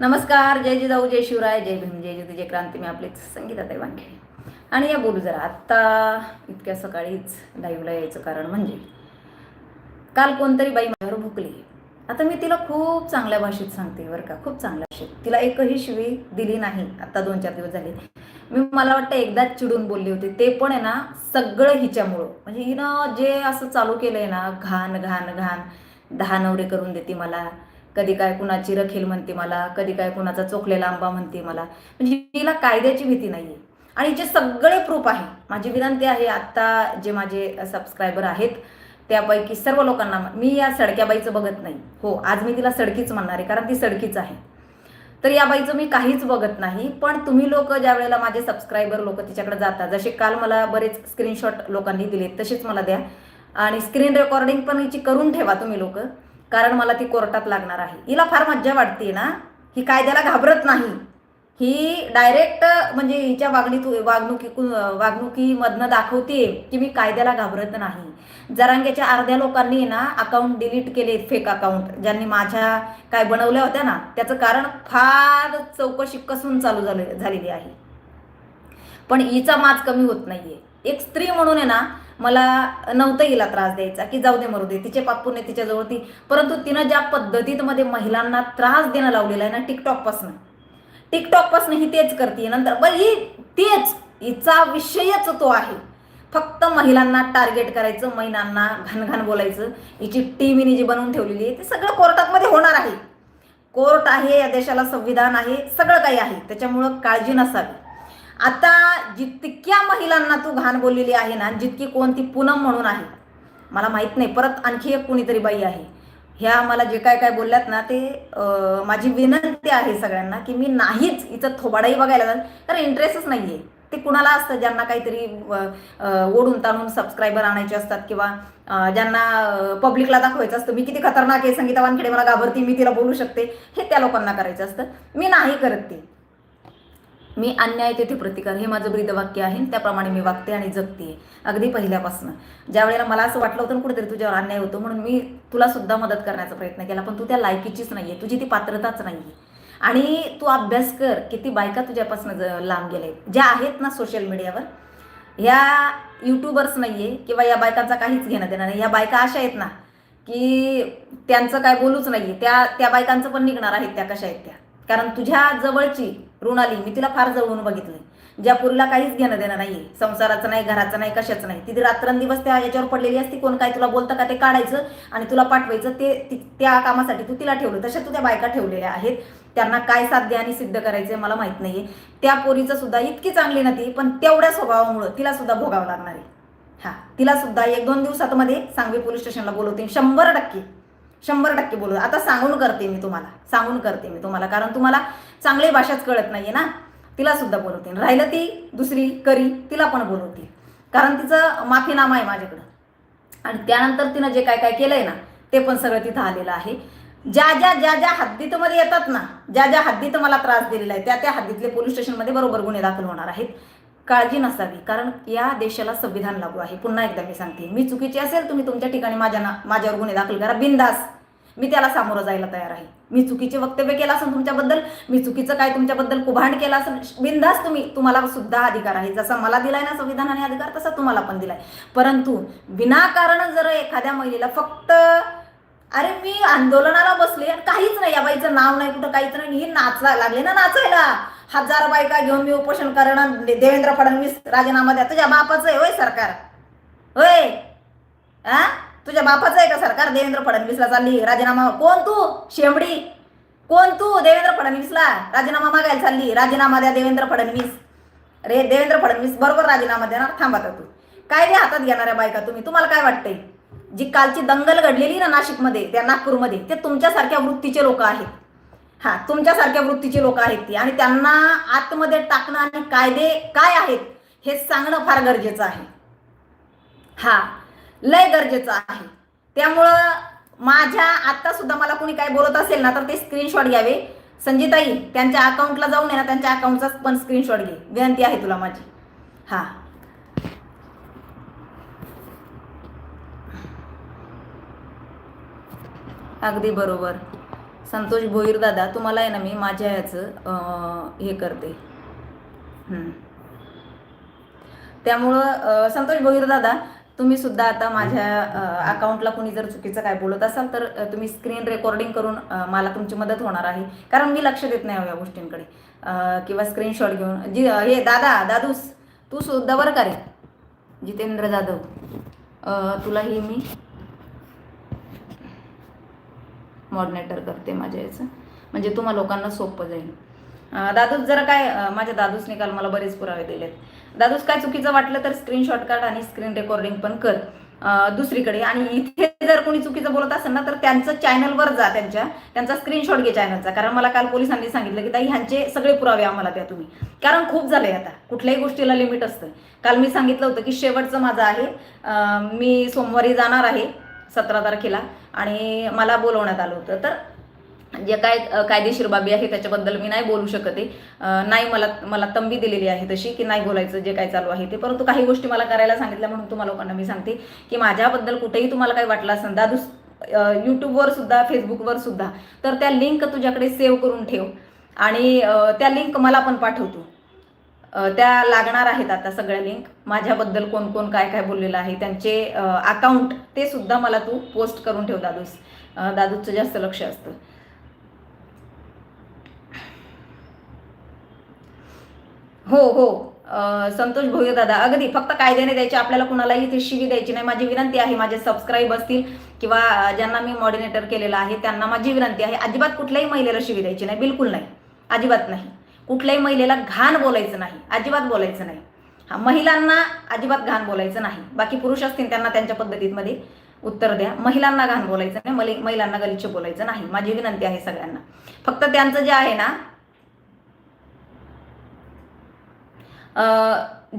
नमस्कार जय जिजाऊ जय शिवराय जय भीम जय ज्योती जय क्रांती. मी आपले संगीताताई वानखेडे आणि या बोलू जरा आत्ता इतक्या सकाळीच लाईव्हला यायचं कारण म्हणजे काल कोणतरी बाई माझ्यावर भुकली. आता मी तिला खूप चांगल्या भाषेत सांगते बरं का खूप चांगल्या भाषेत. तिला एकही शिवी दिली नाही. आता दोन चार दिवस झाले. मी मला वाटतं एकदाच चिडून बोलली होती. ते पण आहे ना सगळं हिच्यामुळं. म्हणजे हिनं जे असं चालू केलंय ना घाण घाण घाण दहा नवरे करून देते मला. कधी काय कुणाची रखेल म्हणते मला कधी काय कुणाचा चोखलेला आंबा म्हणते मला. म्हणजे तिला कायद्याची भीती नाहीये. आणि जे सगळे प्रूफ आहे माझी विनंती आहे आत्ता जे माझे सबस्क्रायबर आहेत त्यापैकी सर्व लोकांना मी या सडक्या बाईचं बघत नाही. हो आज मी तिला सडकीच म्हणणार आहे कारण ती सडकीच आहे. तर या बाईचं मी काहीच बघत नाही पण तुम्ही लोक ज्या वेळेला माझे सबस्क्रायबर लोक तिच्याकडे जातात जसे काल मला बरेच स्क्रीनशॉट लोकांनी दिले तसेच मला द्या. आणि स्क्रीन रेकॉर्डिंग पण हिची करून ठेवा तुम्ही लोक. कारण मला ती कोर्टात लागणार आहे. हिला फार मज्जा वाटते ना. ही कायद्याला घाबरत नाही. ही डायरेक्ट म्हणजे हिच्या वागणीत वागणुकी वागणुकीमधनं दाखवते की मी कायद्याला घाबरत नाही. जरांग्याच्या अर्ध्या लोकांनी ना अकाउंट डिलीट केले फेक अकाउंट ज्यांनी माझ्या काय बनवल्या होत्या ना त्याचं कारण फार चौकशी कसून चालू झाले झालेली आहे. पण हिचा माज कमी होत नाहीये. एक स्त्री म्हणून आहे ना मला नव्हतं हिला त्रास द्यायचा की जाऊ दे मरू दे तिचे पापूने तिच्याजवळ ती. परंतु तिनं ज्या पद्धतीत मध्ये महिलांना त्रास देणं लावलेला आहे ना टिकटॉकपासून. टिकटॉकपासून ही तेच करते नंतर बरं ही तेच हिचा विषयच तो आहे. फक्त महिलांना टार्गेट करायचं महिलांना घाणघाण बोलायचं. हिची टीम हिने जी बनवून ठेवलेली आहे ते सगळं कोर्टामध्ये होणार आहे. कोर्ट आहे या देशाला संविधान आहे सगळं काही आहे. त्याच्यामुळं काळजी नसावी. आता जितक्या महिलांना तू घाण बोललेली आहे ना जितकी कोणती पूनम म्हणून आहे मला माहीत नाही. परत आणखी एक कुणीतरी बाई आहे. ह्या मला जे काय काय बोलल्यात ना ते माझी विनंती आहे सगळ्यांना की मी नाहीच इथं थोबाडाही बघायला जात कारण इंटरेस्टच नाही आहे ते कुणाला असतं ज्यांना काहीतरी ओढून ताणून सबस्क्रायबर आणायचे असतात किंवा ज्यांना पब्लिकला दाखवायचं असतं मी किती खतरनाक आहे संगीता वानखेडे मला घाबरते मी तिला बोलू शकते. हे त्या लोकांना करायचं असतं. मी नाही करत ते. मी अन्याय तेथे प्रतिकार हे माझं ब्रीदवाक्य आहे त्याप्रमाणे मी वागते आणि जगते अगदी पहिल्यापासून. ज्या वेळेला मला असं वाटलं होतं कुठेतरी तुझ्यावर अन्याय होतो म्हणून मी तुला सुद्धा मदत करण्याचा प्रयत्न केला पण तू त्या लायकीचीच नाहीये तुझी ती पात्रताच नाहीये. आणि तू अभ्यास कर किती बायका तुझ्यापासून ज- लांब गेले ज्या आहेत ना सोशल मीडियावर ह्या युट्यूबर्स नाहीये किंवा या बायकांचा काहीच घेणं देणं नाही. या बायका अशा आहेत ना की त्यांचं काय बोलूच नाहीये. त्या त्या बायकांचं पण निघणार आहेत त्या कशा आहेत त्या. कारण तुझ्या जवळची ऋणाली मी तिला फार जवळून बघितलंय. ज्या पुरीला काहीच घेणं देणं नाही संसाराचं नाही घराचं नाही कशाचं नाही. तिथे रात्रंदिवस त्या याच्यावर पडलेली असती कोण काय तुला बोलतं का ते काढायचं आणि तुला पाठवायचं ते त्या कामासाठी तू तिला ठेवलं. तशा तू त्या बायका ठेवलेल्या आहेत. त्यांना काय साध्य आणि सिद्ध करायचंय मला माहीत नाहीये. त्या पोरीचं सुद्धा इतकी चांगली नव्हती पण तेवढ्या स्वभावामुळं तिला सुद्धा भोगावं लागणार आहे. हा तिला सुद्धा एक दोन दिवसात मध्ये सांगवी पोलीस स्टेशनला बोलवते शंभर टक्के. शंभर टक्के बोलू आता सांगून करते मी तुम्हाला सांगून करते मी तुम्हाला. कारण तुम्हाला चांगली भाषाच कळत नाहीये ना. तिला सुद्धा बोलवते. राहिलं ती दुसरी करी तिला पण बोलवते. कारण तिचं माफीनामा आहे माझ्याकडं. आणि त्यानंतर तिनं जे काय काय केलंय ना ते पण सगळं तिथं आलेलं आहे. ज्या ज्या ज्या ज्या हद्दीत मध्ये येतात ना ज्या ज्या हद्दीत मला त्रास दिलेला आहे त्या त्या हद्दीतले पोलीस स्टेशनमध्ये बरोबर गुन्हे दाखल होणार आहेत. काळजी नसावी कारण या देशाला संविधान लागू आहे. पुन्हा एकदा मी सांगते मी चुकीची असेल तुम्ही तुमच्या ठिकाणी माझ्या ना माझ्यावर गुन्हे दाखल करा. बिंदास. मी त्याला सामोरं जायला तयार आहे. मी चुकीचे वक्तव्य केलं असेल तुमच्याबद्दल मी चुकीचं काय तुमच्याबद्दल कुभांड केलं असेल बिंदास तुम्ही तुम्हाला सुद्धा अधिकार आहे. जसा मला दिलाय ना संविधानाने अधिकार तसा तुम्हाला पण दिलाय. परंतु विनाकारण जर एखाद्या महिलेला फक्त अरे मी आंदोलनाला बसले आणि काहीच नाही या बाईचं नाव नाही कुठं काहीच नाही ही नाचला लागले ना नाचायला. हजार बायका घेऊन मी उपोषण करणं देवेंद्र फडणवीस राजीनामा द्या. तुझ्या बापाचं आहे होय सरकार. होय? हा तुझ्या बापाचं आहे का सरकार? देवेंद्र फडणवीसला चालली. राजीनामा कोण तू? शेंबडी. कोण तू? देवेंद्र फडणवीसला राजीनामा मागायला चालली. राजीनामा द्या देवेंद्र फडणवीस. रे देवेंद्र फडणवीस बरोबर राजीनामा देणार. थांबा तू. काय दे हातात घेणाऱ्या बायका तुम्ही? तुम्हाला काय वाटतंय? जी कालची दंगल घडलेली ना नाशिकमध्ये त्या नागपूरमध्ये ते तुमच्यासारख्या वृत्तीचे लोक आहेत. हा तुमच्यासारख्या वृत्तीची लोक आहेत ती. आणि त्यांना आतमध्ये टाकणं आणि कायदे काय आहेत हे सांगणं फार गरजेचं आहे. हा लय गरजेचं आहे. त्यामुळं माझ्या आता सुद्धा मला कोणी काय बोलत असेल ना तर ते स्क्रीनशॉट घ्यावे. संजीताई त्यांच्या अकाउंटला जाऊन ना त्यांच्या अकाउंटचा पण स्क्रीनशॉट घे. विनंती आहे तुला माझी. हा. अगदी बरोबर. संतोष भोईर दादा तुम्हाला आहे ना मी माझ्या याचं हे करते. त्यामुळं संतोष भोईर दादा तुम्ही सुद्धा आता माझ्या अकाउंटला कुणी जर चुकीचं काय बोलत असाल तर तुम्ही स्क्रीन रेकॉर्डिंग करून मला तुमची मदत होणार आहे. कारण मी लक्ष देत नाही या गोष्टींकडे. किंवा स्क्रीनशॉट घेऊन जी हे दादा दादूस तू सुद्धा बरं का रे? जितेंद्र जाधव. तुला तुलाही मी मॉडनेटर करते माझ्या याचं. म्हणजे तुम्हा लोकांना सोपं जाईल. दादूस जरा काय माझ्या दादूसने काल मला बरेच पुरावे दिलेत. दादूस काय चुकीचं वाटलं तर स्क्रीनशॉट काढ आणि स्क्रीन रेकॉर्डिंग पण कर. दुसरीकडे. आणि इथे जर कोणी चुकीचं बोलत असेल ना तर त्यांचं चॅनलवर जा त्यांच्या. त्यांचा स्क्रीनशॉट घे चॅनलचा कारण मला काल पोलिसांनी सांगितलं की ताई ह्यांचे सगळे पुरावे आम्हाला द्या तुम्ही. कारण खूप झालंय आता. कुठल्याही गोष्टीला लिमिट असतं. काल मी सांगितलं होतं की शेवटचं माझं आहे. मी सोमवारी जाणार आहे. सतरा तारखेला आणि मला बोलवण्यात आलं होतं. तर जे काय कायदेशीर बाबी आहे त्याच्याबद्दल मी नाही बोलू शकते नाही मला मला तंबी दिलेली आहे तशी की नाही बोलायचं जे काय चालू आहे ते. परंतु काही गोष्टी मला करायला सांगितल्या म्हणून तुम्हाला लोकांना मी सांगते की माझ्याबद्दल कुठेही तुम्हाला काही वाटलं असेल दादू यूट्यूबवर सुद्धा फेसबुकवर सुद्धा तर त्या लिंक तुझ्याकडे सेव्ह करून ठेव. आणि त्या लिंक मला पण पाठवतो त्या लागणार आहेत आता सगळ्या लिंक माझ्याबद्दल कोण कोण काय काय बोललेलं आहे त्यांचे अकाउंट ते सुद्धा मला तू पोस्ट करून ठेव दादूस. दादूचं जास्त लक्ष असतं. हो हो. संतोष भोये दादा अगदी फक्त कायद्याने द्यायचे आपल्याला कुणालाही इथे शिवी द्यायची नाही. माझी विनंती आहे माझे सबस्क्राईब असतील किंवा ज्यांना मी मॉडिनेटर केलेलं आहे त्यांना माझी विनंती आहे अजिबात कुठल्याही महिलेला शिवी द्यायची नाही बिलकुल नाही. अजिबात नाही. कुठल्याही महिलेला घाण बोलायचं नाही अजिबात बोलायचं नाही. हा महिलांना अजिबात घाण बोलायचं नाही. बाकी पुरुष असतील त्यांना त्यांच्या पद्धतीमध्ये उत्तर द्या. महिलांना घाण बोलायचं नाही मले महिलांना गलिच्छ बोलायचं नाही. माझी विनंती आहे सगळ्यांना. फक्त त्यांचं जे आहे ना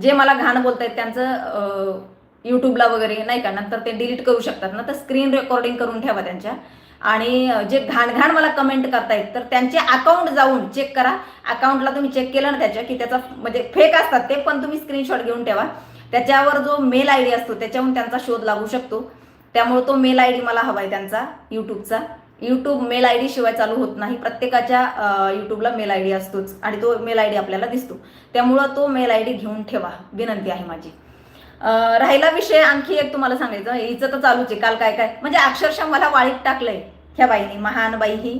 जे मला घाण बोलतायत त्यांचं यूट्यूबला वगैरे नाही का नंतर ते डिलीट करू शकतात ना तर स्क्रीन रेकॉर्डिंग करून ठेवा त्यांच्या. आणि जे घाण घाण मला कमेंट करतायत तर त्यांचे अकाउंट जाऊन चेक करा. अकाउंटला तुम्ही चेक केलं ना त्याच्या की त्याचा म्हणजे फेक असतात ते पण तुम्ही स्क्रीनशॉट घेऊन ठेवा. त्याच्यावर जो मेल आय डी असतो त्याच्याहून त्यांचा शोध लागू शकतो. त्यामुळे तो मेल आय डी मला हवा आहे त्यांचा यूट्यूबचा यूट्यूब मेल आय डी शिवाय चालू होत नाही. प्रत्येकाच्या यूट्यूबला मेल आय डी असतोच आणि तो मेल आय डी आपल्याला दिसतो. त्यामुळं तो मेल आय डी घेऊन ठेवा. विनंती आहे माझी. राहिला विषय आणखी एक तुम्हाला सांगायचं. हिचं तर चालूच आहे. काल काय काय? म्हणजे अक्षरशः मला वाळीत टाकलंय ह्या बाईने. महान बाई ही.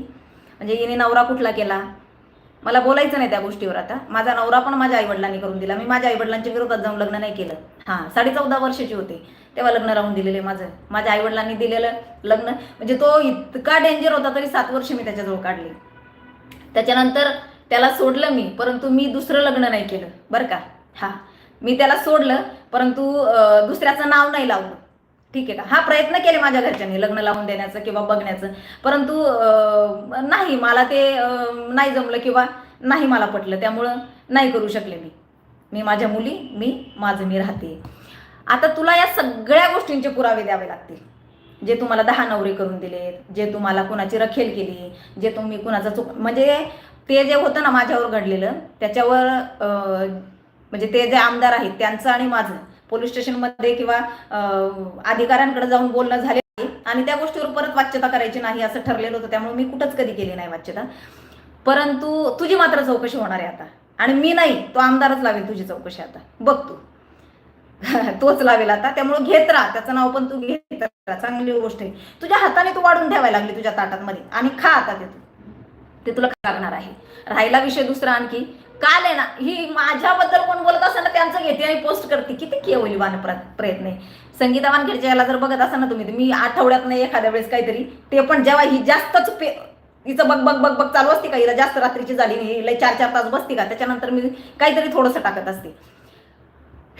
म्हणजे हिने नवरा कुठला केला? मला बोलायचं नाही त्या गोष्टीवर आता. माझा नवरा पण माझ्या आईवडिलांनी करून दिला. मी माझ्या आईवडिलांच्या विरोधात जाऊन लग्न नाही केलं. हां साडे चौदा वर्षाची होते. तेव्हा लग्न राहून दिलेले माझं. माझ्या आईवडिलांनी दिलेलं लग्न. म्हणजे तो इतका डेंजर होता तरी सात वर्ष मी त्याच्याजवळ काढली. त्याच्यानंतर त्याला सोडलं मी परंतु मी दुसरं लग्न नाही केलं. बरं का? हां. मी त्याला सोडलं परंतु दुसऱ्याचं नाव नाही लावलं. ठीक आहे का? हा प्रयत्न केले माझ्या घरच्यांनी लग्न लावून देण्याचं किंवा बघण्याचं. परंतु नाही मला ते नाही जमलं किंवा नाही मला पटलं त्यामुळं नाही करू शकले मी. मी माझ्या मुली मी माझं मी राहते. आता तुला या सगळ्या गोष्टींचे पुरावे द्यावे लागतील. जे तुम्हाला दहा नवरे करून दिलेत जे तुम्हाला कुणाची रखेल केली जे तुम्ही कुणाचा चुक म्हणजे ते जे होतं ना माझ्यावर घडलेलं त्याच्यावर म्हणजे ते जे आमदार आहेत त्यांचं आणि माझं पोलीस स्टेशनमध्ये किंवा अधिकाऱ्यांकडे जाऊन बोलणं झाले आणि त्या गोष्टीवर परत वाच्यता करायची नाही असं ठरलेलं होतं त्यामुळे मी कुठंच कधी केली नाही वाच्यता. परंतु तुझी मात्र चौकशी होणार आहे आता. आणि मी नाही तो आमदारच लावेल तुझी चौकशी आता. बघ तू. तोच लावेल आता. त्यामुळे घेत राहा. त्याचं नाव पण तू घेत राहा. चांगली गोष्ट आहे. तुझ्या हाताने तू वाढून ठेवायला लागली तुझ्या ताटात मध्ये. आणि खा आता ते तू. ते तुला लागणार आहे. राहिला विषय दुसरा आणखी. काल आहे ना ही माझ्याबद्दल कोण बोलत असेल ना त्यांचं घेते आणि पोस्ट करते. किती केवलीवान प्र प्रयत्न आहे. संगीता वानखेडच्या याला जर बघत असाल ना तुम्ही मी आठवड्यात नाही एखाद्या वेळेस काहीतरी ते पण जेव्हा ही जास्तच पे हिचं बघ बघ बघ बघ चालू असते का हिला जास्त रात्रीची झाली नाही लय चार चार तास बसते का त्याच्यानंतर मी काहीतरी थोडंसं टाकत असते.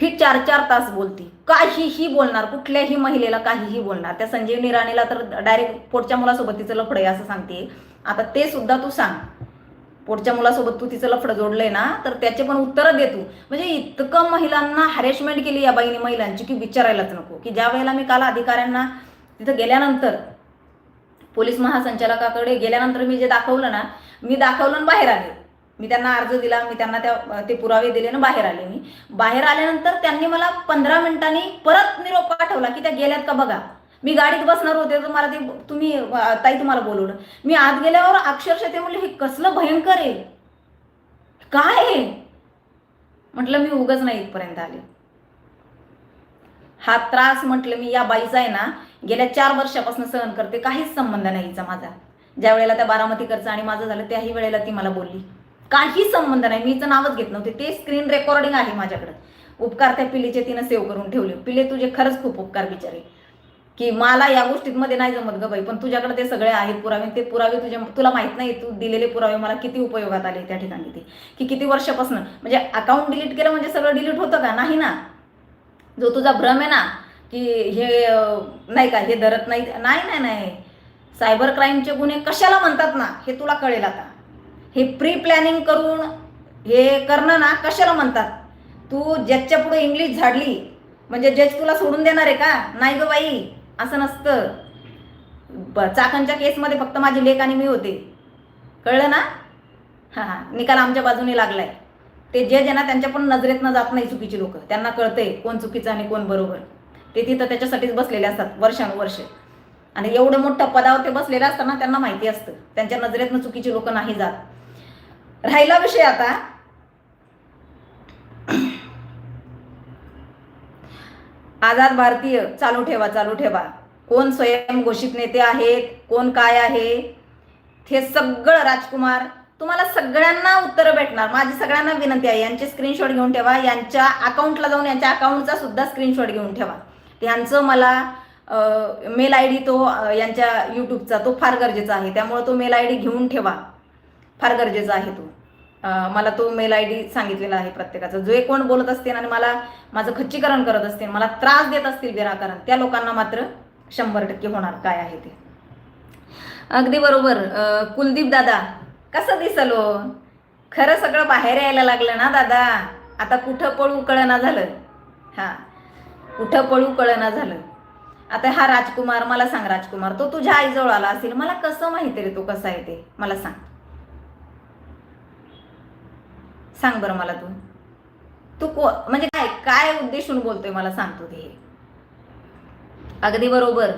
ही चार चार तास बोलती. काहीही बोलणार कुठल्याही महिलेला काहीही बोलणार. त्या संजीवनी राणीला तर डायरेक्ट पोटच्या मुलासोबत तिचं लफडं आहे असं सांगते. आता ते सुद्धा तू सांग. पोटच्या मुलासोबत तू तिचं लफडं जोडलंय ना तर त्याचे पण उत्तरं दे तू. म्हणजे इतकं महिलांना हॅरेसमेंट केली या बाईने महिलांची की विचारायलाच नको. की ज्या वेळेला मी काल अधिकाऱ्यांना तिथं गेल्यानंतर पोलीस महासंचालकाकडे गेल्यानंतर मी जे दाखवलं ना मी दाखवलं आणि बाहेर आले. मी त्यांना अर्ज दिला मी त्यांना त्या ते पुरावे दिले ना बाहेर आले मी. बाहेर आल्यानंतर त्यांनी मला पंधरा मिनिटांनी परत निरोप पाठवला की त्या गेल्यात का बघा. मी गाडीत बसणार होते तर मला ते तुम्ही ताई तुम्हाला बोलवलं. मी आत गेल्यावर अक्षरशः ते म्हणले हे कसलं भयंकर आहे. काय आहे? म्हटलं मी उगच नाही इथपर्यंत आले. हा त्रास म्हटलं मी या बाईचा आहे ना गेल्या चार वर्षापासून सहन करते काहीच संबंध नाही हिचा माझा. ज्या वेळेला त्या बारामतीकरचं आणि माझं झालं त्याही वेळेला ती मला बोलली. काही संबंध नाही मी हिचं नावच घेत नव्हते ते स्क्रीन रेकॉर्डिंग आहे माझ्याकडे. उपकार त्या पिलीचे तिनं सेव्ह करून ठेवले. पिले तुझे खरंच खूप उपकार बिचारे. की मला या गोष्टींमध्ये नाही जमत ग बाई पण तुझ्याकडे ते सगळे आहेत पुरावे ते पुरावे तुझ्या तुला माहीत नाही तू दिलेले पुरावे मला किती उपयोगात आले त्या ठिकाणी ते. की किती वर्षापासून म्हणजे अकाउंट डिलीट केलं म्हणजे सगळं डिलीट होतं का? नाही ना. जो तुझा भ्रम आहे ना की हे नाही का हे धरत नाही नाही नाही नाही. सायबर क्राईमचे गुन्हे कशाला म्हणतात ना हे तुला कळेल आता. हे प्री प्लॅनिंग करून हे करणं ना कशाला म्हणतात? तू जजच्या पुढे इंग्लिश झाडली म्हणजे जज तुला सोडून देणार आहे का? नाही ग बाई. असं नसतं. ब- चाकणच्या केसमध्ये फक्त माझी लेख आणि मी होते. कळलं ना? हां हां. निकाल आमच्या बाजूने लागलाय. ते जे ज्यांना ना त्यांच्या पण नजरेतनं जात नाही चुकीची लोक. त्यांना कळतंय कोण चुकीचं आणि कोण बरोबर. ते तिथं त्याच्यासाठीच बसलेले असतात वर्षानुवर्ष. आणि एवढं मोठं पदावर ते बसलेले असताना त्यांना माहिती असतं. त्यांच्या नजरेतनं चुकीची लोक नाही जात. राहिला विषय आता. आझाद भारतीय चालू ठेवा चालू ठेवा. कोण स्वयंघोषित नेते आहेत कोण काय आहे हे सगळं राजकुमार तुम्हाला सगळ्यांना उत्तरं भेटणार. माझी सगळ्यांना विनंती आहे यांचे स्क्रीनशॉट घेऊन ठेवा यांच्या अकाउंटला जाऊन यांच्या अकाउंटचा सुद्धा स्क्रीनशॉट घेऊन ठेवा. यांचं मला मेल आय डी तो यांच्या यूट्यूबचा तो फार गरजेचा आहे. त्यामुळे तो मेल आय डी घेऊन ठेवा. फार गरजेचा आहे तो. मला तो मेल आय डी सांगितलेला आहे प्रत्येकाचा. जे कोण बोलत असतील आणि मला माझं खच्चीकरण करत असतील मला त्रास देत असतील विनाकारण त्या लोकांना मात्र शंभर टक्के होणार काय आहे ते. अगदी बरोबर. कुलदीप दादा कसं दिसलो हो? खरं सगळं बाहेर यायला लागलं ना दादा? आता कुठं पळू कळना झालं? हां. कुठं पळू कळना झालं? आता हा राजकुमार मला सांग राजकुमार तो तुझ्या आईजवळ आला असेल मला कसं माहिती रे तो कसा आहे ते? मला सांग. सांग बरं मला तू. तू को म्हणजे काय काय उद्देशून बोलतोय मला सांगतो ते अगदी बरोबर.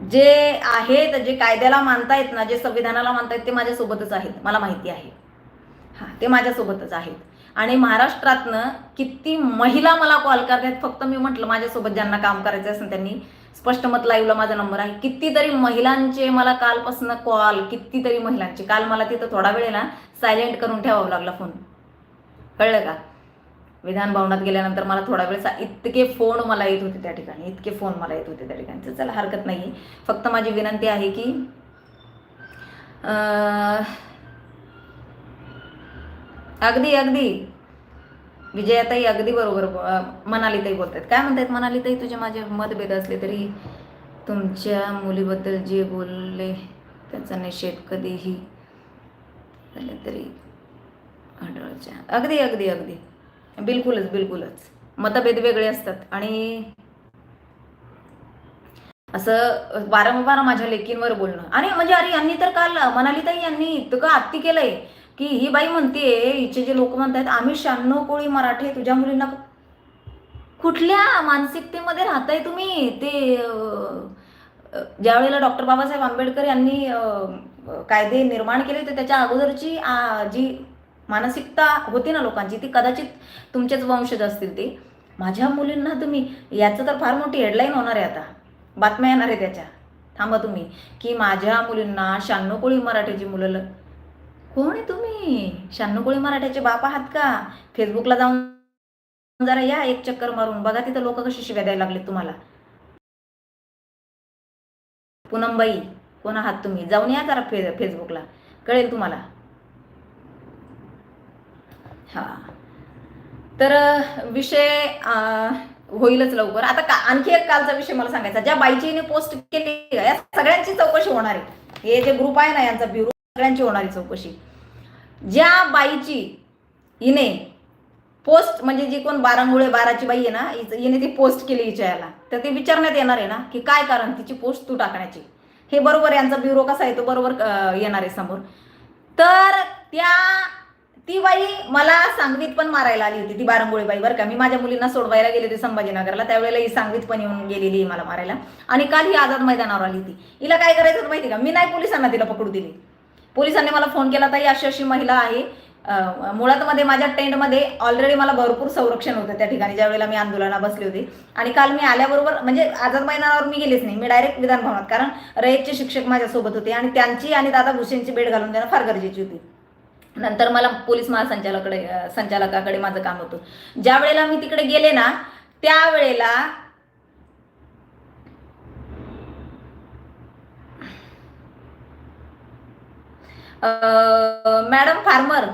जे आहेत जे कायद्याला मानतायत ना जे संविधानाला मानतायत ते माझ्यासोबतच आहेत. मला माहिती आहे. हां ते माझ्यासोबतच आहेत. आणि महाराष्ट्रातनं किती महिला मला कॉल करतात फक्त मी म्हटलं माझ्यासोबत ज्यांना काम करायचं असेल त्यांनी स्पष्ट मत लाईव्हला माझा नंबर आहे. कितीतरी महिलांचे मला कालपासून कॉल कितीतरी महिलांचे. काल मला तिथं थोडा वेळ ना सायलेंट करून ठेवावा लागला फोन कळलं का? विधान भवनात गेल्यानंतर मला थोडा वेळ सा- इतके फोन मला येत होते त्या ठिकाणी. इतके फोन मला येत होते त्या ठिकाणी. तर चला हरकत नाही फक्त माझी विनंती आहे की अगदी अगदी. विजयाताई अगदी बरोबर मनालीताई बोलतात काय म्हणतात मनालीताई? तुझे माझे मतभेद असले तरी तुमच्या मुलीबद्दल जे बोलले त्याचा निषेध कधीही झाले तरी आढळच्या. अगदी अगदी अगदी. बिलकुलच बिलकुलच. मतभेद वेगळे असतात आणि असं वारंवार माझ्या लेकींवर बोलणं. आणि म्हणजे अरे यांनी तर काल मनालीताई यांनी इतकं आत्ती केलंय. की ही बाई म्हणते हिचे जे लोक म्हणतात आम्ही शहाण्णव कोळी मराठे तुझ्या मुलींना कुठल्या मानसिकतेमध्ये राहताय तुम्ही? ते ज्यावेळेला ज्या वेळेला डॉक्टर बाबासाहेब आंबेडकर यांनी कायदे निर्माण केले होते त्याच्या अगोदरची जी मानसिकता होती ना लोकांची ती कदाचित तुमचेच वंशज असतील ते. माझ्या मुलींना तुम्ही याचं तर फार मोठी हेडलाईन होणार आहे आता. बातम्या येणार आहे त्याच्या. थांबा तुम्ही की माझ्या मुलींना शहाण्णव कोळी मराठीची मुलं कोण आहे तुम्ही? शहाण्णव कोळी मराठ्याचे बाप आहात का? फेसबुकला जाऊन जरा या एक चक्कर मारून. बघा तिथं लोक कशी शिव्या द्यायला लागले तुम्हाला. पूनमबाई कोण आहात तुम्ही? जाऊन या जरा फे फेसबुकला. कळेल तुम्हाला. हा. तर विषय होईलच लवकर. आता का आणखी एक कालचा विषय मला सांगायचा. ज्या बाईची पोस्ट केली या सगळ्यांची चौकशी होणार आहे. हे जे ग्रुप आहे ना यांचा ब्युरो सगळ्यांची होणारी चौकशी. ज्या बाईची हिने पोस्ट म्हणजे जी कोण बारामुळे बाराची बाई आहे ना हिने ती पोस्ट केली हिच्याला. तर ते विचारण्यात येणार आहे ना की काय कारण तिची पोस्ट तू टाकण्याची? हे बरोबर यांचा ब्युरो कसा आहे? तो बरोबर येणार आहे समोर. तर त्या ती बाई मला सांगवीत पण मारायला आली होती ती बारंगोळी बाई बरं का. मी माझ्या मुलींना सोडवायला गेले होते संभाजीनगरला. त्यावेळेला ही सांगवीत पण येऊन गेलेली आहे मला मारायला. आणि काल ही आझाद मैदानावर आली होती. हिला काय करायचं होतं माहिती का? मी नाही पोलिसांना तिला पकडू दिली. पोलिसांनी मला फोन केला ताई अशी अशी महिला आहे. मुळात मध्ये माझ्या टेंटमध्ये ऑलरेडी मला भरपूर संरक्षण होतं त्या ठिकाणी ज्या वेळेला मी आंदोलनाला बसले होते. आणि काल मी आल्याबरोबर म्हणजे आझाद मैदानावर मी गेलेच नाही मी डायरेक्ट विधानभवनात कारण रयतचे शिक्षक माझ्यासोबत होते आणि त्यांची आणि दादा भुसेंची भेट घालून देणं फार गरजेची होती. नंतर मला पोलीस महासंचालकडे संचालकाकडे माझं काम होतं. ज्या वेळेला मी तिकडे गेले ना त्यावेळेला मॅडम फार्मर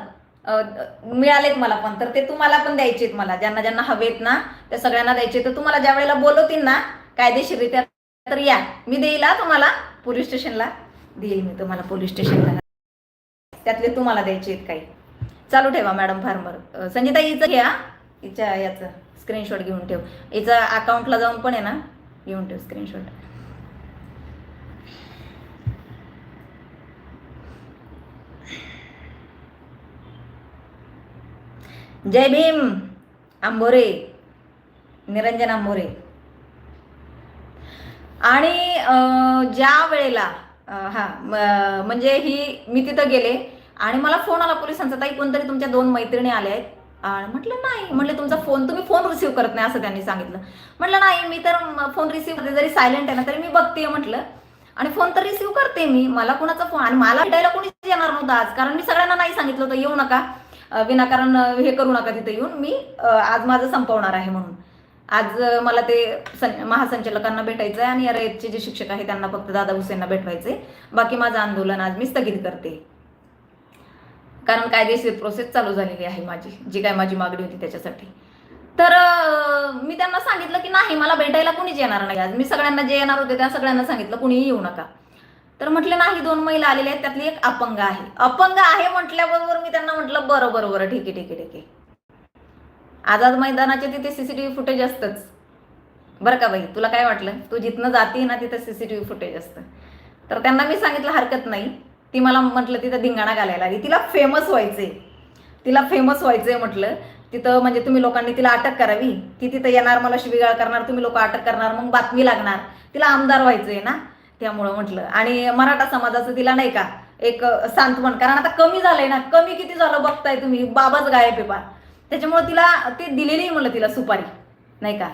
मिळालेत मला पण तर ते तुम्हाला पण द्यायचे आहेत मला. ज्यांना ज्यांना हवेत ना त्या सगळ्यांना द्यायचे तर तुम्हाला ज्या वेळेला बोलवतील ना कायदेशीरित्या तर या. मी देईल तुम्हाला पोलीस स्टेशनला. देईल मी तुम्हाला पोलीस स्टेशनला. त्यातले तुम्हाला द्यायचे आहेत काही. चालू ठेवा मॅडम फार्मर. अं, संगीता हिचं घ्या हिच्या याचं स्क्रीनशॉट घेऊन ठेव. हिचं अकाउंटला जाऊन पण आहे ना. घेऊन ठेव स्क्रीनशॉट जय भीम आंबोरे निरंजन आंबोरे. आणि ज्या वेळेला हा म्हणजे ही मी तिथं गेले आणि मला फोन आला पोलिसांचा ताई कोणतरी तुमच्या दोन मैत्रिणी आल्या आहेत. म्हटलं नाही. म्हटलं तुमचा फोन तुम्ही फोन रिसीव्ह करत नाही असं त्यांनी सांगितलं. म्हटलं नाही मी तर फोन रिसीव्ह करते जरी सायलेंट आहे ना तरी मी बघते म्हटलं. आणि फोन तर रिसीव्ह करते मी मला कोणाचा फोन आणि मला भेटायला कोणीच येणार नव्हतं आज कारण मी सगळ्यांना नाही सांगितलं होतं येऊ नका. विनाकारण हे करू नका तिथे येऊन. मी आज माझं संपवणार आहे म्हणून. आज मला ते सं महासंचालकांना भेटायचं आहे आणि या जे शिक्षक आहे त्यांना फक्त दादा हुसेंना भेटवायचे बाकी माझं आंदोलन आज मी स्थगित करते. कारण कायदेशीर प्रोसेस चालू झालेली आहे माझी जी काय माझी मागणी होती त्याच्यासाठी. तर मी त्यांना सांगितलं की नाही मला भेटायला कुणीच येणार नाही. आज मी सगळ्यांना जे येणार होते त्या सगळ्यांना सांगितलं कुणीही येऊ नका. तर म्हटलं नाही दोन महिला आलेल्या आहेत त्यातली एक अपंग आहे. अपंग आहे म्हटल्याबरोबर मी त्यांना म्हटलं बरं बरं बरं ठीक आहे ठीक आहे ठीक आहे. आझाद मैदानाचे तिथे सीसीटीव्ही फुटेज असतंच. बरं का बाई तुला काय वाटलं? तू जिथनं जाते ना तिथं सीसीटीव्ही फुटेज असतं. तर त्यांना मी सांगितलं हरकत नाही. ती मला म्हटलं तिथं धिंगाणा घालायला लागली तिला फेमस व्हायचंय. तिला फेमस व्हायचंय म्हटलं. तिथं म्हणजे तुम्ही लोकांनी तिला अटक करावी. ती तिथं येणार मला शिबिगाळ करणार तुम्ही लोक अटक करणार मग बातमी लागणार. तिला आमदार व्हायचंय ना. त्यामुळं म्हटलं. आणि मराठा समाजाचं तिला नाही का? एक सांत्वन. कारण आता कमी झालंय ना. कमी किती झालं बघताय तुम्ही? बाबाच गायब आहे त्याच्यामुळे तिला ते दिलेली म्हणलं तिला सुपारी. नाही का?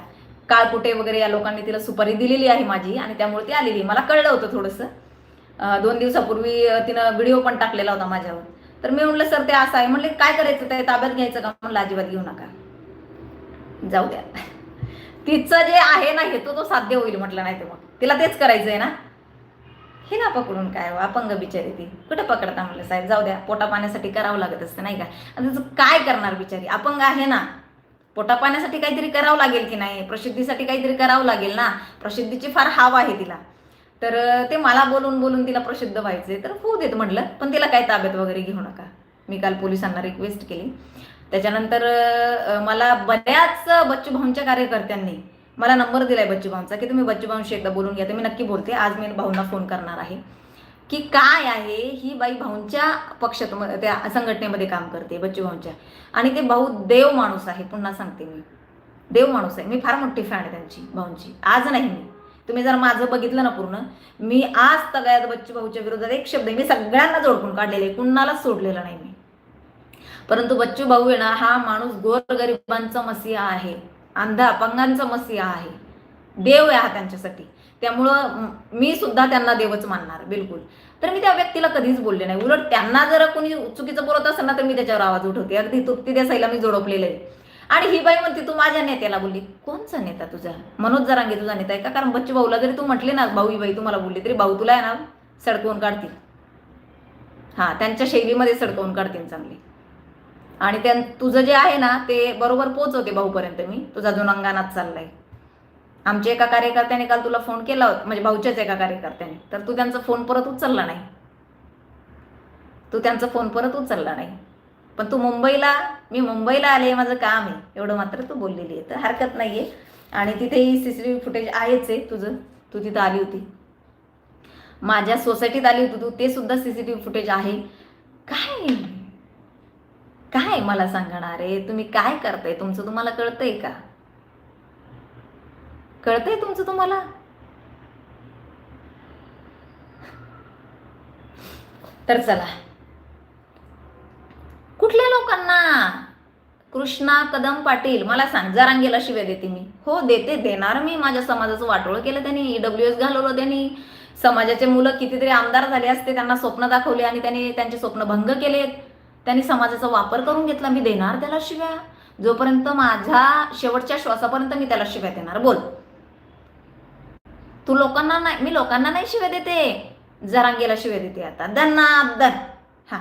काळकुटे वगैरे या लोकांनी तिला सुपारी दिलेली आहे माझी आणि त्यामुळे ती आलेली मला कळलं होतं थोडंसं. दोन दिवसापूर्वी तिनं व्हिडिओ पण टाकलेला होता माझ्यावर. तर मी म्हणलं सर ते असं आहे. म्हणले काय करायचं? ते ताब्यात घ्यायचं का? म्हणलं अजिबात घेऊ नका. जाऊ द्या. तिचं जे आहे ना हे तो तो साध्य होईल म्हटलं नाही ते मग. तिला तेच करायचं आहे ना. हे ना पकडून काय हो, अपंग बिचारी ती. कुठं पकडता म्हणलं साहेब? जाऊ द्या पोटा पाण्यासाठी करावं लागत असतं नाही का? आणि तिचं काय करणार बिचारी? अपंग आहे ना. पोटा पाण्यासाठी काहीतरी करावं लागेल की नाही? प्रसिद्धीसाठी काहीतरी करावं लागेल ना. प्रसिद्धीची फार हाव आहे तिला. तर ते मला बोलून बोलून तिला प्रसिद्ध व्हायचंय. तर होऊ देत म्हटलं पण तिला काय ताब्यात वगैरे घेऊ नका. मी काल पोलिसांना रिक्वेस्ट केली. त्याच्यानंतर मला बऱ्याच बच्चू भाऊंच्या कार्यकर्त्यांनी मला नंबर दिलाय बच्चू भाऊंचा की तुम्ही बच्चू भाऊंशी एकदा बोलून घ्या. मी नक्की बोलते. आज मी भाऊंना फोन करणार आहे. की काय आहे ही बाई भाऊंच्या पक्षात म- त्या संघटनेमध्ये काम करते बच्चू भाऊंच्या. आणि ते भाऊ देव माणूस आहे पुन्हा सांगते मी. देव माणूस आहे. मी फार मोठी फॅन आहे त्यांची भाऊंची. आज नाही मी. तुम्ही जर माझं बघितलं ना पूर्ण मी आज तगायत बच्चू भाऊच्या विरोधात एक शब्द मी सगळ्यांना जोडपून काढलेले आहे. कुणालाच सोडलेला नाही मी. परंतु बच्चू भाऊ आहे ना हा माणूस गोरगरिबांचा मसीहा आहे. अंध अपंगांचा मसीहा आहे. देव आहे हा त्यांच्यासाठी. त्यामुळं मी सुद्धा त्यांना देवच मानणार बिलकुल. तर मी त्या व्यक्तीला कधीच बोलले नाही. उलट त्यांना जर कोणी चुकीचं बोलत असेल ना तर मी त्याच्यावर आवाज उठवते. अगदी तुप्ती देसाईला मी जोडपलेलं आहे. आणि ही बाई म्हणते तू माझ्या नेत्याला बोलली. कोणचा नेता तुझा? मनोज जरांगे तुझा नेता आहे का? कारण बच्चू भाऊला जरी तू म्हटले ना भाऊ ही बाई तुम्हाला बोलली तरी भाऊ तुला आहे ना सडकवून काढतील. हा त्यांच्या शैलीमध्ये सडकवून काढतील चांगली. आणि त्या तुझं जे आहे ना ते बरोबर पोचवते भाऊपर्यंत मी. तुझा जुनांगानात चाललाय. आमच्या एका कार्यकर्त्याने काल तुला फोन केला होता म्हणजे भाऊच्याच एका कार्यकर्त्याने. तर तू त्यांचा फोन परत उचलला नाही. तू त्यांचा फोन परत उचलला नाही. पण तू मुंबईला मी मुंबईला आले माझं काम आहे. एवढं मात्र तू बोललेली आहे. तर हरकत नाही आहे आणि तिथेही C C T V footage आहेच आहे तुझं. तू तिथं आली होती. माझ्या सोसायटीत आली होती तू. ते सुद्धा C C T V footage आहे. काय? काय मला सांगणार आहे? तुम्ही काय करताय? तुमचं तुम्हाला कळतंय का? कळतंय तुमचं तुम्हाला? तर चला. कुठल्या लोकांना? कृष्णा कदम पाटील मला सांग जरांगेला शिव्या देते मी. हो देते देणार मी. माझ्या समाजाचं वाटोळ केलं त्यांनी डब्ल्यू एस घालवलं त्यांनी. समाजाचे मुलं कितीतरी आमदार झाले असते त्यांना स्वप्न दाखवले आणि त्यांनी त्यांचे स्वप्न भंग केलेत. त्यांनी समाजाचा वापर करून घेतला मी देणार त्याला शिव्या. जोपर्यंत माझ्या शेवटच्या श्वासापर्यंत मी त्याला शिव्या देणार. बोल. तू लोकांना नाही मी लोकांना नाही शिव्या देते. जरांगेला शिव्या देते आता. दन्ना दन. हा.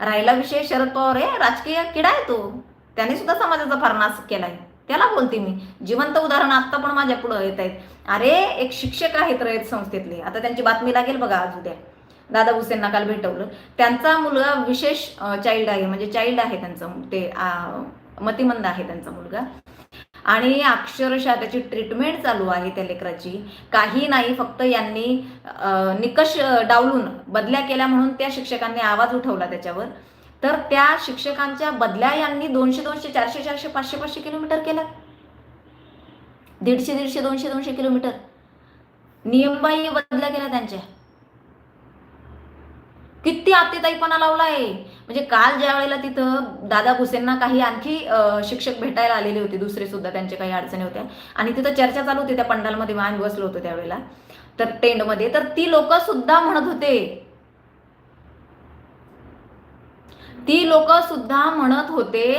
राहिला विषय शरद पवार हे राजकीय किडा आहे तो. त्याने सुद्धा समाजाचा फार नाश केलाय. त्याला बोलते मी. जिवंत उदाहरण आता पण माझ्या पुढे येत आहेत. अरे एक शिक्षक आहेत रयत संस्थेतले. आता त्यांची बातमी लागेल बघा आज उद्या दादा भुसेंना काल भेटवलं. त्यांचा मुलगा विशेष चाइल्ड आहे म्हणजे चाइल्ड आहे त्यांचं ते मतिमंद आहे त्यांचा मुलगा. आणि अक्षरशः त्याची ट्रीटमेंट चालू आहे त्या लेकराची. काही नाही फक्त यांनी निकष डावलून बदल्या केल्या म्हणून त्या शिक्षकांनी आवाज उठवला त्याच्यावर. तर त्या शिक्षकांच्या बदल्या यांनी दोनशे दोनशे चारशे चारशे पाचशे पाचशे किलोमीटर केला. दीडशे दीडशे दोनशे दोनशे किलोमीटर. नियमबाह्य बदल्या केल्या त्यांच्या. किती आतेताईपणा लावलाय. म्हणजे काल ज्या वेळेला तिथं दादा भुसेंना काही आणखी शिक्षक भेटायला आलेले होते दुसरे सुद्धा त्यांचे काही अडचणी होत्या. आणि तिथं चर्चा चालू होती त्या पंडालमध्ये आम्ही बसलो होतो त्यावेळेला तर टेंडमध्ये तर ती लोक सुद्धा म्हणत होते. ती लोक सुद्धा म्हणत होते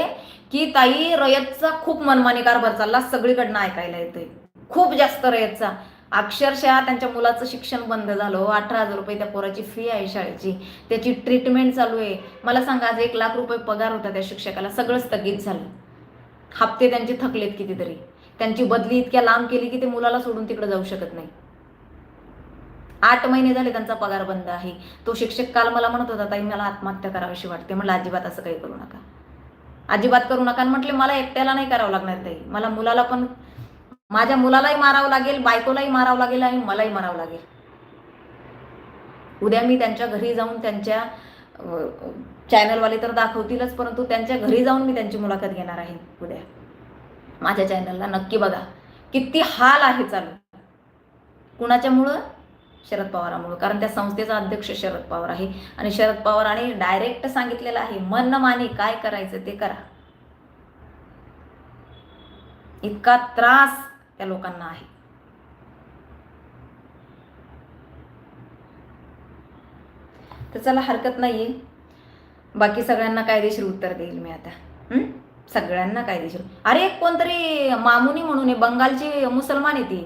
की ताई रयतचा खूप मनमानी कारभार चालला सगळीकडनं ऐकायला येते खूप जास्त रयतचा. अक्षरशः त्यांच्या मुलाचं शिक्षण बंद झालं. हो, अठरा हजार रुपये त्या पोराची फी आहे शाळेची. त्याची ट्रीटमेंट चालू आहे. मला सांगा आज एक लाख रुपये पगार होता त्या शिक्षकाला. सगळं स्थगित झालं. हप्ते त्यांचे थकलेत कितीतरी. त्यांची बदली इतक्या लांब केली की ते मुलाला सोडून तिकडे जाऊ शकत नाही. आठ महिने झाले त्यांचा पगार बंद आहे. तो शिक्षक काल मला म्हणत होता ताई मला आत्महत्या करावीशी वाटते. म्हटलं अजिबात असं काही करू नका. अजिबात करू नका. म्हटले मला एकट्याला नाही करावं लागणार ताई. मला मुलाला पण माझ्या मुलालाही मारावं लागेल बायकोलाही मारावं लागेल आणि मलाही मारावं लागेल. उद्या मी त्यांच्या घरी जाऊन त्यांच्या चॅनलवाले तर दाखवतीलच परंतु त्यांच्या घरी जाऊन मी त्यांची मुलाखत घेणार आहे उद्या. माझ्या चॅनलला नक्की बघा. किती हाल आहे चालू. कुणाच्यामुळं? शरद पवारामुळं. कारण त्या संस्थेचा अध्यक्ष शरद पवार आहे. आणि शरद पवारांनी डायरेक्ट सांगितलेलं आहे मन मानी काय करायचं ते करा. इतका त्रास त्या लोकांना आहे. तर चला हरकत नाहीये. बाकी सगळ्यांना कायदेशीर उत्तर देईल मी आता. सगळ्यांना कायदेशीर. अरे एक कोणतरी मामुनी म्हणून आहे बंगालची मुसलमान आहे ती.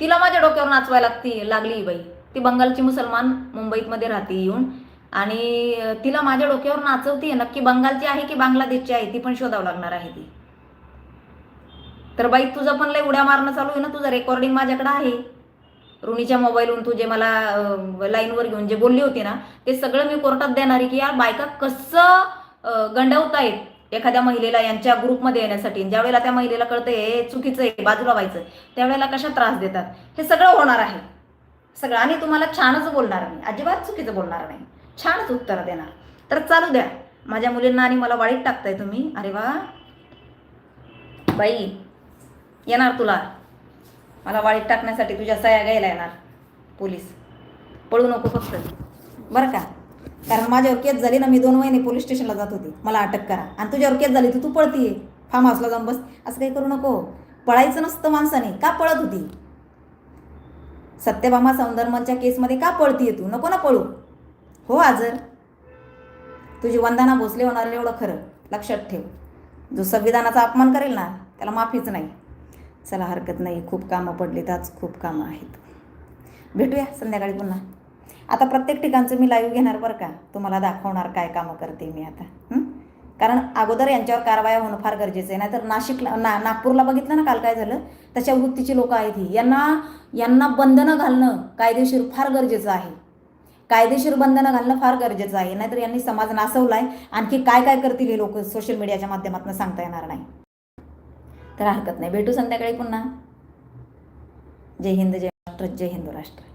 तिला माझ्या डोक्यावर नाचवायला लागती लागली बाई. ती बंगालची मुसलमान मुंबईत मध्ये राहते येऊन. आणि तिला माझ्या डोक्यावर नाचवतीये नक्की बंगालची आहे की बांगलादेशची आहे ती पण शोधावं लागणार आहे ती. तर बाई तुझं पण लय उड्या मारणं चालू आहे ना तुझं रेकॉर्डिंग माझ्याकडे आहे. रुणीच्या मोबाईलवरून तू जे मला लाईनवर घेऊन जे बोलली होती ना ते सगळं मी कोर्टात देणार आहे की यार बायका कसं गंडवतायत एखाद्या महिलेला यांच्या ग्रुपमध्ये येण्यासाठी. ज्या वेळेला त्या महिलेला कळतं हे चुकीचं आहे बाजूला व्हायचं. त्यावेळेला कशा त्रास देतात? हे सगळं होणार आहे. सगळं. आणि तुम्हाला छानच बोलणार नाही अजिबात चुकीचं बोलणार नाही. छानच उत्तर देणार. तर चालू द्या. माझ्या मुलींना आणि मला वाळीत टाकताय तुम्ही. अरे वा. बाई येणार तुला. मला वाळीत टाकण्यासाठी तुझ्या सया घ्यायला येणार. पोलीस. पळू नको फक्त. बरं का? कारण माझ्यावर केस झाली ना मी दोन महिने पोलीस स्टेशनला जात होती. मला अटक करा. आणि तुझ्यावर केस झाली तर तू पळतीये फार्म हाऊसला जाऊन बस. असं काही करू नको. पळायचं नसतं माणसाने. का पळत होती? सत्यभामा सौंदर्मनच्या केसमध्ये का पळतीये तू? नको ना पळू. हो आजर. तुझी वंदना भोसले होणार एवढं खरं. लक्षात ठेव. जो संविधानाचा अपमान करेल ना त्याला माफीच नाही. चला हरकत नाही खूप कामं पडलीत आज खूप कामं आहेत. भेटूया संध्याकाळी पुन्हा. आता प्रत्येक ठिकाणचं मी लाईव्ह घेणार बरं का? तुम्हाला दाखवणार काय कामं करते मी आता. कारण अगोदर यांच्यावर कारवाया होणं फार गरजेचं आहे. नाहीतर नाशिकला ना नागपूरला बघितलं ना काल काय झालं? तशा वृत्तीची लोक आहेत ही. यांना यांना बंधनं घालणं कायदेशीर फार गरजेचं आहे. कायदेशीर बंधनं घालणं फार गरजेचं आहे. नाहीतर यांनी समाज नासवलाय. आणखी काय काय करतील हे लोक सोशल मीडियाच्या माध्यमातून सांगता येणार नाही. तर हरकत नाही. भेटू संध्याकाळी पुन्हा. जय हिंद जय राष्ट्र जय हिंदू राष्ट्र.